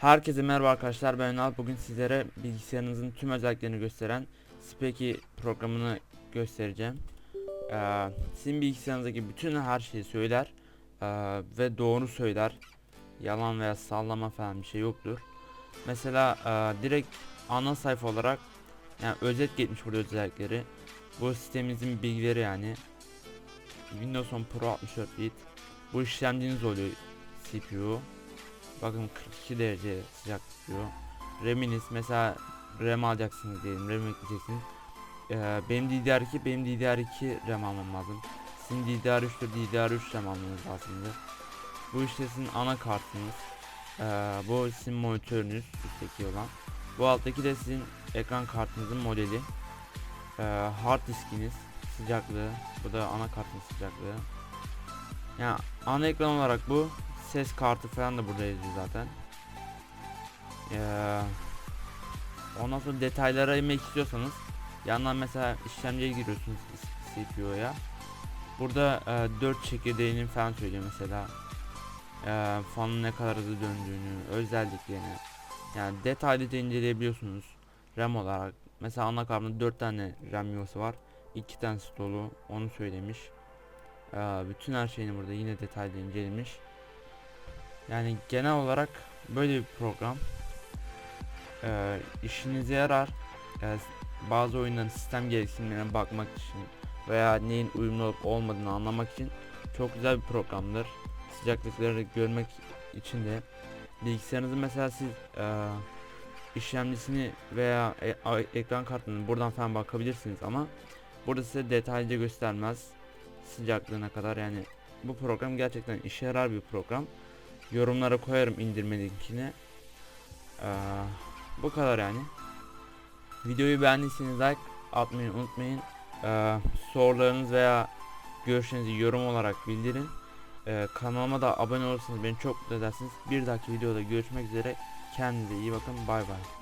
Herkese merhaba arkadaşlar ben Ünal. Bugün sizlere bilgisayarınızın tüm özelliklerini gösteren Speki programını göstereceğim. Ee, Sizin bilgisayarınızdaki bütün her şeyi söyler ee, ve doğru söyler. Yalan veya sallama falan bir şey yoktur. Mesela ee, direkt ana sayfa olarak yani özet geçmiş burada özellikleri. Bu sitemimizin bilgileri yani. Windows 10 Pro 64 bit. Bu işlemciniz oluyor CPU Bakın 42 derece sıcak tutuyor. RAM'iniz mesela RAM alacaksınız diyelim. RAM ekleyeceksiniz. Ee, benim DDR2 benim DDR2 RAM almam lazım. Sizin DDR3'tür DDR3 RAM almanız lazımdır. Bu işte sizin anakartınız. Ee, bu sizin monitörünüz üstteki olan. Bu alttaki de sizin ekran kartınızın modeli. Ee, hard diskiniz sıcaklığı. Bu da anakartın sıcaklığı. Yani ana ekran olarak bu ses kartı falan da burada yazıyor zaten. Ee, ondan sonra detaylara inmek istiyorsanız yandan mesela işlemciye giriyorsunuz CPU'ya. Burada e, 4 çekirdeğinin falan söylüyor mesela. E, fanın ne kadar hızlı döndüğünü, özelliklerini. Yani detaylıca inceleyebiliyorsunuz RAM olarak. Mesela anakartında 4 tane RAM yuvası var. 2 tanesi dolu onu söylemiş. E, bütün her şeyini burada yine detaylı incelemiş. Yani genel olarak böyle bir program ee, işinize yarar. Ee, bazı oyunların sistem gereksinimlerine bakmak için veya neyin uyumlu olup olmadığını anlamak için çok güzel bir programdır. Sıcaklıkları görmek için de bilgisayarınızı mesela siz e, işlemcisini veya e- ekran kartını buradan falan bakabilirsiniz ama burada size detaylıca göstermez sıcaklığına kadar yani bu program gerçekten işe yarar bir program yorumlara koyarım indirme linkini. Ee, bu kadar yani. Videoyu beğendiyseniz like atmayı unutmayın. Ee, sorularınız veya görüşlerinizi yorum olarak bildirin. Ee, kanalıma da abone olursanız beni çok mutlu edersiniz. Bir dahaki videoda görüşmek üzere. Kendinize iyi bakın. Bay bay.